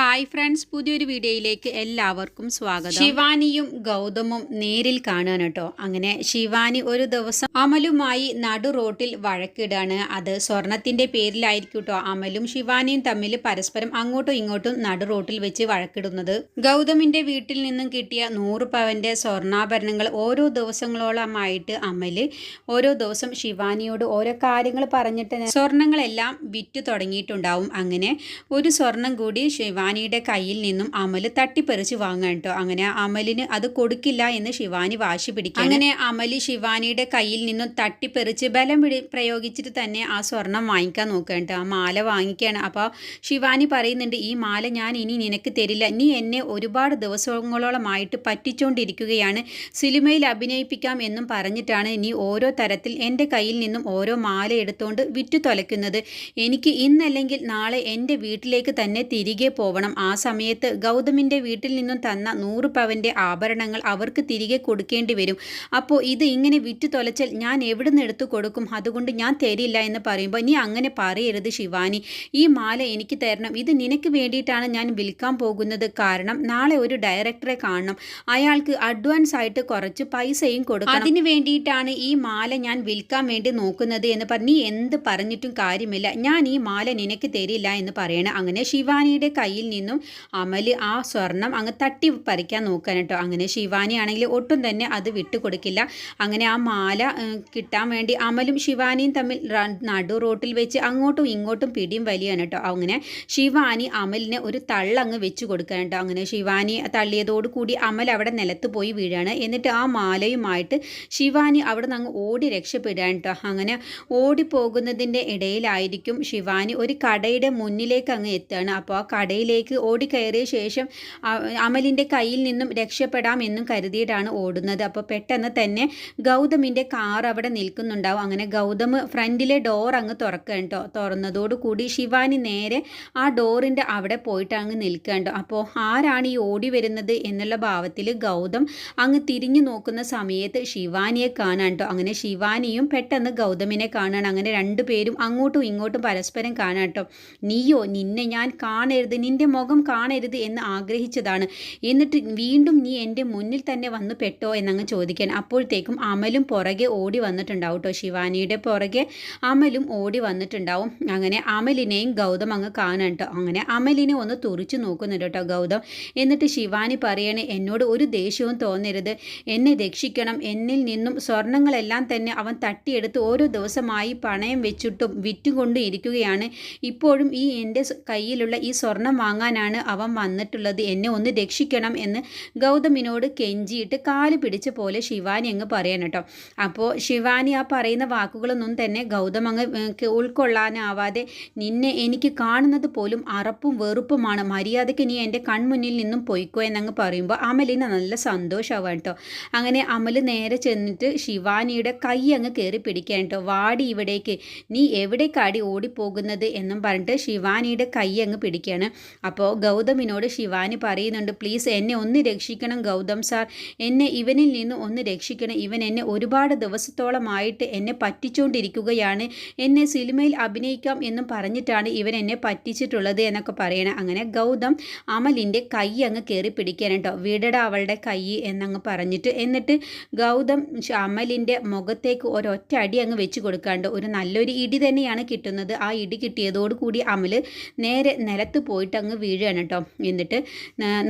Hi friends പുതിയൊരു വീഡിയോയിലേക്ക് എല്ലാവർക്കും സ്വാഗതം. ശിവാനിയും ഗൗതമും നേരിൽ കാണാൻ കേട്ടോ. അങ്ങനെ ശിവാനി ഒരു ദിവസം അമലുമായി നടു റോട്ടിൽ വഴക്കിടാണ് അത് സ്വർണത്തിന്റെ പേരിലായിരിക്കും കേട്ടോ. അമലും ശിവാനിയും തമ്മിൽ പരസ്പരം അങ്ങോട്ടും ഇങ്ങോട്ടും നടു റോട്ടിൽ വെച്ച് വഴക്കിടുന്നത്. ഗൗതമിന്റെ വീട്ടിൽ നിന്നും കിട്ടിയ നൂറ് പവന്റെ സ്വർണാഭരണങ്ങൾ ഓരോ ദിവസങ്ങളോളമായിട്ട് അമൽ ഓരോ ദിവസം ശിവാനിയോട് ഓരോ കാര്യങ്ങൾ പറഞ്ഞിട്ട് സ്വർണങ്ങളെല്ലാം വിറ്റു തുടങ്ങിയിട്ടുണ്ടാവും. അങ്ങനെ ഒരു സ്വർണം കൂടി ശിവാനിയുടെ കയ്യിൽ നിന്നും അമൽ തട്ടിപ്പറിച്ചു വാങ്ങാൻ കേട്ടോ അങ്ങനെ അമലിന് അത് കൊടുക്കില്ല എന്ന് ശിവാനി വാശി പിടിക്കും അങ്ങനെ അമൽ ശിവാനിയുടെ കയ്യിൽ നിന്നും തട്ടിപ്പറിച്ച് ബലം പിടി പ്രയോഗിച്ചിട്ട് തന്നെ ആ സ്വർണം വാങ്ങിക്കാൻ നോക്കുക കേട്ടോ ആ മാല വാങ്ങിക്കുകയാണ്. അപ്പോൾ ശിവാനി പറയുന്നുണ്ട് ഈ മാല ഞാൻ ഇനി നിനക്ക് തരില്ല. നീ എന്നെ ഒരുപാട് ദിവസങ്ങളോളമായിട്ട് പറ്റിച്ചുകൊണ്ടിരിക്കുകയാണ് സിനിമയിൽ അഭിനയിപ്പിക്കാം എന്നും പറഞ്ഞിട്ടാണ് നീ ഓരോ തരത്തിൽ എന്റെ കയ്യിൽ നിന്നും ഓരോ മാല എടുത്തുകൊണ്ട് വിറ്റു തൊലയ്ക്കുന്നത് എനിക്ക് ഇന്നല്ലെങ്കിൽ നാളെ എന്റെ വീട്ടിലേക്ക് തന്നെ തിരികെ പോവണം ആ സമയത്ത് ഗൗതമിന്റെ വീട്ടിൽ നിന്നും തന്ന നൂറ് പവന്റെ ആഭരണങ്ങൾ അവർക്ക് തിരികെ കൊടുക്കേണ്ടി വരും. അപ്പോൾ ഇത് ഇങ്ങനെ വിറ്റ് തൊലച്ചാൽ ഞാൻ എവിടെ നിന്ന് എടുത്തു കൊടുക്കും? അതുകൊണ്ട് ഞാൻ തരില്ല എന്ന് പറയുമ്പോൾ നീ അങ്ങനെ പറയരുത് ശിവാനി. ഈ മാല എനിക്ക് തരണം. ഇത് നിനക്ക് വേണ്ടിയിട്ടാണ് ഞാൻ വിൽക്കാൻ പോകുന്നത്. കാരണം നാളെ ഒരു ഡയറക്ടറെ കാണണം. അയാൾക്ക് അഡ്വാൻസ് ആയിട്ട് കുറച്ച് പൈസയും കൊടുക്കണം. അതിന് വേണ്ടിയിട്ടാണ് ഈ മാല ഞാൻ വിൽക്കാൻ വേണ്ടി നോക്കുന്നത് എന്ന് പറഞ്ഞ് നീ എന്ത് പറഞ്ഞിട്ടും കാര്യമില്ല. ഞാൻ ഈ മാല നിനക്ക് തരില്ല എന്ന് പറയണം. അങ്ങനെ ശിവാനിയുടെ കയ്യിൽ നിന്നും അമൽ ആ സ്വർണം അങ്ങ് തട്ടി പറിക്കാൻ നോക്കാൻ കേട്ടോ. അങ്ങനെ ശിവാനി ആണെങ്കിൽ ഒട്ടും തന്നെ അത് വിട്ടുകൊടുക്കില്ല. അങ്ങനെ ആ മാല കിട്ടാൻ വേണ്ടി അമലും ശിവാനിയും തമ്മിൽ നടു റോട്ടിൽ വെച്ച് അങ്ങോട്ടും ഇങ്ങോട്ടും പിടിയും വലിയാണ് കേട്ടോ. അങ്ങനെ ശിവാനി അമലിനെ ഒരു തള്ളങ്ങ് വെച്ച് കൊടുക്കാൻ കേട്ടോ. അങ്ങനെ ശിവാനി തള്ളിയതോടുകൂടി അമൽ അവിടെ നിലത്ത് പോയി വീഴാണ്. എന്നിട്ട് ആ മാലയുമായിട്ട് ശിവാനി അവിടെ നിന്ന് അങ്ങ് ഓടി രക്ഷപ്പെടാൻ കേട്ടോ. അങ്ങനെ ഓടിപ്പോകുന്നതിന്റെ ഇടയിലായിരിക്കും ശിവാനി ഒരു കടയുടെ മുന്നിലേക്ക് അങ്ങ് എത്തുകയാണ്. അപ്പോൾ ആ കടയിലേക്ക് ഓടിക്കയറിയ ശേഷം അമലിന്റെ കയ്യിൽ നിന്നും രക്ഷപ്പെടാം എന്നും കരുതിയിട്ടാണ് ഓടുന്നത്. അപ്പോൾ പെട്ടെന്ന് തന്നെ ഗൗതമിന്റെ കാർ അവിടെ നിൽക്കുന്നുണ്ടാവും. അങ്ങനെ ഗൗതം ഫ്രണ്ടിലെ ഡോർ അങ്ങ് തുറക്കുക കേട്ടോ തുറന്നതോടുകൂടി ശിവാനി നേരെ ആ ഡോറിന്റെ അവിടെ പോയിട്ട് അങ്ങ് നിൽക്കുക അപ്പോൾ ആരാണ് ഈ ഓടി വരുന്നത് എന്നുള്ള ഭാവത്തിൽ ഗൗതം അങ്ങ് തിരിഞ്ഞു നോക്കുന്ന സമയത്ത് ശിവാനിയെ കാണാൻ കേട്ടോ അങ്ങനെ ശിവാനിയും പെട്ടെന്ന് ഗൗതമിനെ കാണാൻ അങ്ങനെ രണ്ടുപേരും അങ്ങോട്ടും ഇങ്ങോട്ടും പരസ്പരം കാണാൻ കേട്ടോ നീയോ നിന്നെ ഞാൻ കാണരുത്. നിന്റെ മുഖം കാണരുത് എന്ന് ആഗ്രഹിച്ചതാണ്. എന്നിട്ട് വീണ്ടും നീ എന്റെ മുന്നിൽ തന്നെ വന്നു പെട്ടോ എന്നങ്ങ് ചോദിക്കാൻ. അപ്പോഴത്തേക്കും അമലും പുറകെ ഓടി വന്നിട്ടുണ്ടാവും കേട്ടോ ശിവാനിയുടെ പുറകെ അമലും ഓടി വന്നിട്ടുണ്ടാവും. അങ്ങനെ അമലിനെയും ഗൗതം അങ്ങ് കാണാൻ അങ്ങനെ അമലിനെ ഒന്ന് തുറിച്ചു നോക്കുന്നുണ്ട് കേട്ടോ ഗൗതം. എന്നിട്ട് ശിവാനി പറയണേ എന്നോട് ഒരു ദേഷ്യവും തോന്നരുത്. എന്നെ രക്ഷിക്കണം. എന്നിൽ നിന്നും സ്വർണങ്ങളെല്ലാം തന്നെ അവൻ തട്ടിയെടുത്ത് ഓരോ ദിവസമായി പണയം വെച്ചിട്ടും വിറ്റുകൊണ്ടും ഇരിക്കുകയാണ്. ഇപ്പോഴും ഈ എന്റെ കയ്യിലുള്ള ഈ സ്വർണം വാങ്ങാനാണ് അവൻ വന്നിട്ടുള്ളത്. എന്നെ ഒന്ന് രക്ഷിക്കണം എന്ന് ഗൗതമിനോട് കെഞ്ചിയിട്ട് കാൽ പിടിച്ച പോലെ ശിവാനി അങ്ങ് പറയണം കേട്ടോ. അപ്പോൾ ശിവാനി ആ പറയുന്ന വാക്കുകളൊന്നും തന്നെ ഗൗതം അങ്ങ് ഉൾക്കൊള്ളാനാവാതെ നിന്നെ എനിക്ക് കാണുന്നത് പോലും അറപ്പും വെറുപ്പുമാണ്. മര്യാദയ്ക്ക് നീ എന്റെ കൺമുന്നിൽ നിന്നും പൊയ്ക്കോ എന്നങ്ങ് പറയുമ്പോൾ അമലിന് നല്ല സന്തോഷമാവാണ് കേട്ടോ. അങ്ങനെ അമൽ നേരെ ചെന്നിട്ട് ശിവാനിയുടെ കൈ അങ്ങ് കയറി പിടിക്കാൻ കേട്ടോ. വാടി ഇവിടേക്ക്. നീ എവിടേക്കാടി ഓടിപ്പോകുന്നത് എന്നും പറഞ്ഞിട്ട് ശിവാനിയുടെ കൈ അങ്ങ് പിടിക്കുകയാണ്. അപ്പോൾ ഗൗതമിനോട് ശിവാനി പറയുന്നുണ്ട് പ്ലീസ് എന്നെ ഒന്ന് രക്ഷിക്കണം ഗൗതം സാർ. എന്നെ ഇവനിൽ നിന്ന് ഒന്ന് രക്ഷിക്കണം. ഇവൻ എന്നെ ഒരുപാട് ദിവസത്തോളമായിട്ട് എന്നെ പറ്റിച്ചുകൊണ്ടിരിക്കുകയാണ് എന്നെ സിനിമയിൽ അഭിനയിക്കാം എന്നും പറഞ്ഞിട്ടാണ് ഇവൻ എന്നെ പറ്റിച്ചിട്ടുള്ളത് എന്നൊക്കെ പറയണം അങ്ങനെ ഗൗതം അമലിന്റെ കൈ അങ്ങ് കയറി പിടിക്കാൻ കേട്ടോ. വീടട അവളുടെ കൈ എന്നങ്ങ് പറഞ്ഞിട്ട് എന്നിട്ട് ഗൗതം അമലിന്റെ മുഖത്തേക്ക് ഒരൊറ്റ അടി അങ്ങ് വെച്ച് കൊടുക്കാണ്ട് ഒരു നല്ലൊരു ഇടി തന്നെയാണ് കിട്ടുന്നത്. ആ ഇടി കിട്ടിയതോടുകൂടി അമൽ നേരെ നിലത്ത് പോയിട്ട് അങ്ങ് വീഴുകയാണ് കേട്ടോ. എന്നിട്ട്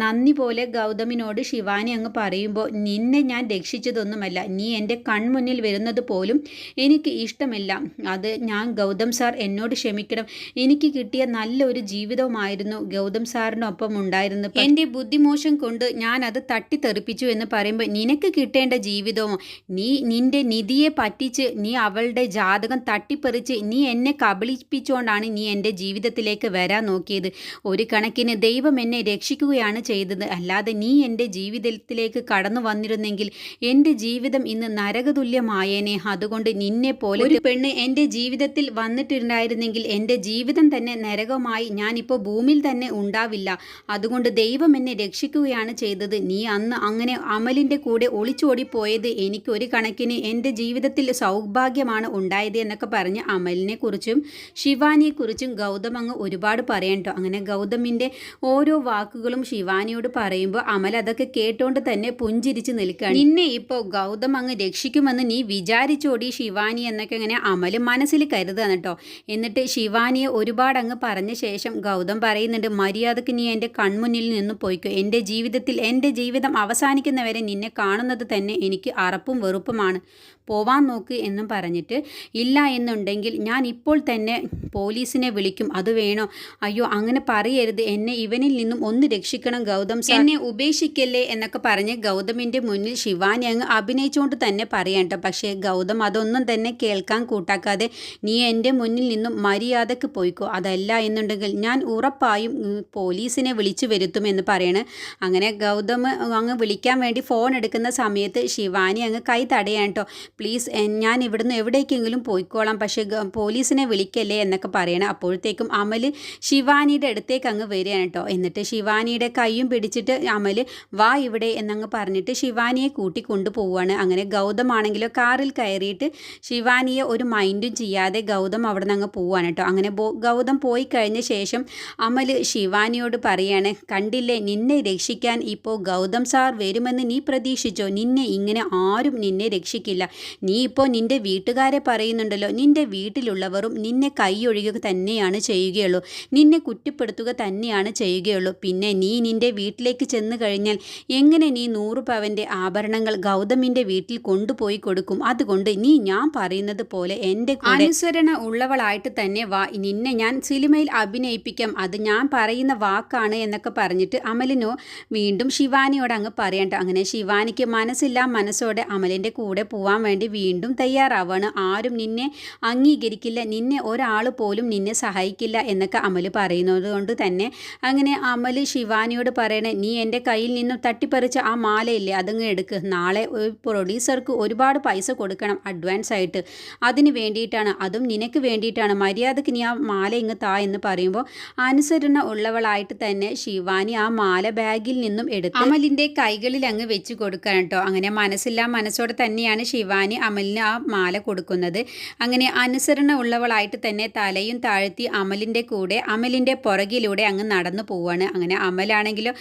നന്ദി പോലെ ഗൗതമിനോട് ശിവാനി അങ്ങ് പറയുമ്പോൾ നിന്നെ ഞാൻ രക്ഷിച്ചതൊന്നുമല്ല. നീ എന്റെ കൺമുന്നിൽ വരുന്നത് പോലും എനിക്ക് ഇഷ്ടമില്ല. അത് ഞാൻ ഗൗതം സാർ എന്നോട് ക്ഷമിക്കണം. എനിക്ക് കിട്ടിയ നല്ലൊരു ജീവിതവുമായിരുന്നു ഗൗതം സാറിനൊപ്പം ഉണ്ടായിരുന്നത്. എന്റെ ബുദ്ധിമോശം കൊണ്ട് ഞാൻ അത് തട്ടിത്തെറിപ്പിച്ചു എന്ന് പറയുമ്പോൾ നിനക്ക് കിട്ടേണ്ട ജീവിതവും നീ നിന്റെ നിധിയെ പറ്റിച്ച് നീ അവളുടെ ജാതകം തട്ടിപ്പറിച്ച് നീ എന്നെ കബളിപ്പിച്ചുകൊണ്ടാണ് നീ എന്റെ ജീവിതത്തിലേക്ക് വരാൻ നോക്കിയത്. ഒരു കണക്കിന് ദൈവം എന്നെ രക്ഷിക്കുകയാണ് ചെയ്തത്. അല്ലാതെ നീ എന്റെ ജീവിതത്തിലേക്ക് കടന്നു വന്നിരുന്നെങ്കിൽ എന്റെ ജീവിതം ഇന്ന് നരകതുല്യമായേനെ. അതുകൊണ്ട് നിന്നെ പോലെ ഒരു പെണ്ണ് എന്റെ ജീവിതത്തിൽ വന്നിട്ടുണ്ടായിരുന്നെങ്കിൽ എന്റെ ജീവിതം തന്നെ നരകമായി. ഞാനിപ്പോൾ ഭൂമിയിൽ തന്നെ ഉണ്ടാവില്ല. അതുകൊണ്ട് ദൈവം എന്നെ രക്ഷിക്കുകയാണ് ചെയ്തത്. നീ അന്ന് അങ്ങനെ അമലിന്റെ കൂടെ ഒളിച്ചോടി പോയത് എനിക്ക് ഒരു കണക്കിന് എന്റെ ജീവിതത്തിൽ സൗഭാഗ്യമാണ് ഉണ്ടായത് എന്നൊക്കെ പറഞ്ഞ് അമലിനെ കുറിച്ചും ശിവാനിയെക്കുറിച്ചും ഗൗതം അങ്ങ് ഒരുപാട് പറയണ്ടോ അങ്ങനെ ഗൗതം ഗൗതമിന്റെ ഓരോ വാക്കുകളും ശിവാനിയോട് പറയുമ്പോൾ അമൽ അതൊക്കെ കേട്ടോണ്ട് തന്നെ പുഞ്ചിരിച്ച് നിൽക്കുകയാണ്. നിന്നെ ഇപ്പോൾ ഗൗതം അങ്ങ് രക്ഷിക്കുമെന്ന് നീ വിചാരിച്ചോടി ശിവാനി എന്നൊക്കെ ഇങ്ങനെ അമൽ മനസ്സിൽ കരുതാണ് കേട്ടോ. എന്നിട്ട് ശിവാനിയെ ഒരുപാട് അങ്ങ് പറഞ്ഞ ശേഷം ഗൗതം പറയുന്നുണ്ട് മര്യാദയ്ക്ക് നീ എന്റെ കൺമുന്നിൽ നിന്ന് പോയിക്കോ. എന്റെ ജീവിതത്തിൽ എന്റെ ജീവിതം അവസാനിക്കുന്നവരെ നിന്നെ കാണുന്നത് തന്നെ എനിക്ക് അറപ്പും വെറുപ്പുമാണ്. പോവാൻ നോക്ക് എന്നും പറഞ്ഞിട്ട് ഇല്ല എന്നുണ്ടെങ്കിൽ ഞാൻ ഇപ്പോൾ തന്നെ പോലീസിനെ വിളിക്കും. അത് വേണോ? അയ്യോ അങ്ങനെ പറയരുത്. എന്നെ ഇവനിൽ നിന്നും ഒന്ന് രക്ഷിക്കണം ഗൗതം എന്നെ ഉപേക്ഷിക്കല്ലേ എന്നൊക്കെ പറഞ്ഞ് ഗൗതമിന്റെ മുന്നിൽ ശിവാനി അങ്ങ് അഭിനയിച്ചുകൊണ്ട് തന്നെ പറയണ്ട പക്ഷേ ഗൗതം അതൊന്നും തന്നെ കേൾക്കാൻ കൂട്ടാക്കാതെ നീ എന്റെ മുന്നിൽ നിന്നും മര്യാദയ്ക്ക് പോയിക്കോ. അതല്ല എന്നുണ്ടെങ്കിൽ ഞാൻ ഉറപ്പായും പോലീസിനെ വിളിച്ചു വരുത്തും എന്ന് പറയണ്. അങ്ങനെ ഗൗതം അങ്ങ് വിളിക്കാൻ വേണ്ടി ഫോൺ എടുക്കുന്ന സമയത്ത് ശിവാനി അങ്ങ് കൈ തടയാൻ കേട്ടോ. പ്ലീസ് ഞാൻ ഇവിടുന്ന് എവിടേക്കെങ്കിലും പോയിക്കോളാം. പക്ഷേ പോലീസിനെ വിളിക്കല്ലേ എന്നൊക്കെ പറയണം. അപ്പോഴത്തേക്കും അമൽ ശിവാനിയുടെ അടുത്തേക്ക് അങ്ങ് വരികയാണ് കേട്ടോ എന്നിട്ട് ശിവാനിയുടെ കൈയും പിടിച്ചിട്ട് അമൽ വാ ഇവിടെ എന്നങ്ങ് പറഞ്ഞിട്ട് ശിവാനിയെ കൂട്ടി കൊണ്ടുപോവുകയാണ് അങ്ങനെ ഗൗതമാണെങ്കിലോ കാറിൽ കയറിയിട്ട് ശിവാനിയെ ഒരു മൈൻഡും ചെയ്യാതെ ഗൗതം അവിടെ നിന്ന് അങ്ങ് പോവുകയാണ് കേട്ടോ അങ്ങനെ ഗൗതം പോയി കഴിഞ്ഞ ശേഷം അമൽ ശിവാനിയോട് പറയാണ് കണ്ടില്ലേ നിന്നെ രക്ഷിക്കാൻ ഇപ്പോൾ ഗൗതം സാർ വരുമെന്ന് നീ പ്രതീക്ഷിച്ചോ? നിന്നെ ഇങ്ങനെ ആരും നിന്നെ രക്ഷിക്കില്ല. നീ ഇപ്പോൾ നിന്റെ വീട്ടുകാരെ പറയുന്നുണ്ടല്ലോ. നിന്റെ വീട്ടിലുള്ളവരും നിന്നെ കൈയൊഴിയുക തന്നെയാണ് ചെയ്യുകയുള്ളൂ. നിന്നെ കുറ്റപ്പെടുത്തുക തന്നെയാണ് ചെയ്യുകയുള്ളൂ. പിന്നെ നീ നിന്റെ വീട്ടിലേക്ക് ചെന്ന് കഴിഞ്ഞാൽ എങ്ങനെ നീ നൂറ് പവന്റെ ആഭരണങ്ങൾ ഗൗതമിന്റെ വീട്ടിൽ കൊണ്ടുപോയി കൊടുക്കും? അതുകൊണ്ട് നീ ഞാൻ പറയുന്നത് പോലെ എന്റെ അനുസരണ ഉള്ളവളായിട്ട് തന്നെ വാ. നിന്നെ ഞാൻ സിനിമയിൽ അഭിനയിപ്പിക്കാം. അത് ഞാൻ പറയുന്ന വാക്കാണ് എന്നൊക്കെ പറഞ്ഞിട്ട് അമലിനോ വീണ്ടും ശിവാനിയോട് അങ്ങ് പറയണ്ട. അങ്ങനെ ശിവാനിക്ക് മനസ്സില്ല മനസ്സോടെ അമലിന്റെ കൂടെ പോവാൻ വേണ്ടി വീണ്ടും തയ്യാറാവാണ്. ആരും നിന്നെ അംഗീകരിക്കില്ല. നിന്നെ ഒരാൾ പോലും നിന്നെ സഹായിക്കില്ല എന്നൊക്കെ അമൽ പറയുന്നത് കൊണ്ട് തന്നെ അങ്ങനെ അമൽ ശിവാനിയോട് പറയണേ നീ എന്റെ കയ്യിൽ നിന്നും തട്ടിപ്പറിച്ച ആ മാലയില്ലേ അതങ്ങ് എടുക്ക്. നാളെ പ്രൊഡ്യൂസർക്ക് ഒരുപാട് പൈസ കൊടുക്കണം അഡ്വാൻസ് ആയിട്ട്. അതിന് വേണ്ടിയിട്ടാണ് അതും നിനക്ക് വേണ്ടിയിട്ടാണ്. മര്യാദയ്ക്ക് നീ ആ മാല ഇങ്ങ് താ എന്ന് പറയുമ്പോൾ അനുസരണ ഉള്ളവളായിട്ട് തന്നെ ശിവാനി ആ മാല ബാഗിൽ നിന്നും എടുത്ത് അമലിന്റെ കൈകളിൽ അങ്ങ് വെച്ച് കൊടുക്കാൻ കേട്ടോ. അങ്ങനെ മനസ്സില്ലാ മനസ്സോടെ തന്നെയാണ് ശിവാനി അമലിന് ആ മാല കൊടുക്കുന്നത്. അങ്ങനെ അനുസരണ ഉള്ളവളായിട്ട് തന്നെ തലയും താഴ്ത്തി അമലിന്റെ കൂടെ അമലിന്റെ പുറകിലൂടെ അങ്ങ് നടന്നു പോവാണ്. അങ്ങനെ അമലാണെങ്കിലും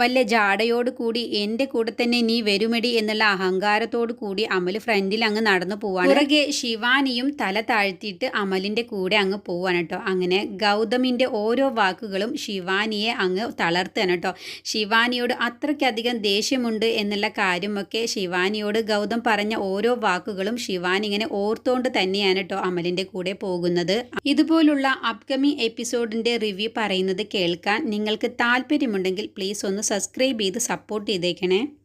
വല്ല ജാടയോട് കൂടി എന്റെ കൂടെ തന്നെ നീ വരുമടി എന്നുള്ള അഹങ്കാരത്തോട് കൂടി അമൽ ഫ്രണ്ടിൽ അങ്ങ് നടന്നു പോവാണ്. പുറകെ ശിവാനിയും തല താഴ്ത്തിയിട്ട് അമലിന്റെ കൂടെ അങ്ങ് പോവാണ് കേട്ടോ. അങ്ങനെ ഗൗതമിന്റെ ഓരോ വാക്കുകളും ശിവാനിയെ അങ്ങ് തളർത്തുകയാണ് കേട്ടോ. ശിവാനിയോട് അത്രയ്ക്കധികം ദേഷ്യമുണ്ട് എന്നുള്ള കാര്യമൊക്കെ ശിവാനിയോട് ഗൗതം പറഞ്ഞ ഓരോ വാക്കുകളും ശിവാനി ഇങ്ങനെ ഓർത്തുകൊണ്ട് തന്നെയാണ് കേട്ടോ അമലിന്റെ കൂടെ പോകുന്നത്. ഇതുപോലുള്ള അപ്കമിങ് എപ്പിസോഡിന്റെ റിവ്യൂ കേൾക്കാൻ നിങ്ങൾക്ക് താല്പര്യമുണ്ടെങ്കിൽ പ്ലീസ് ഒന്ന് സബ്സ്ക്രൈബ് ചെയ്ത് സപ്പോർട്ട് ചെയ്തേക്കണേ.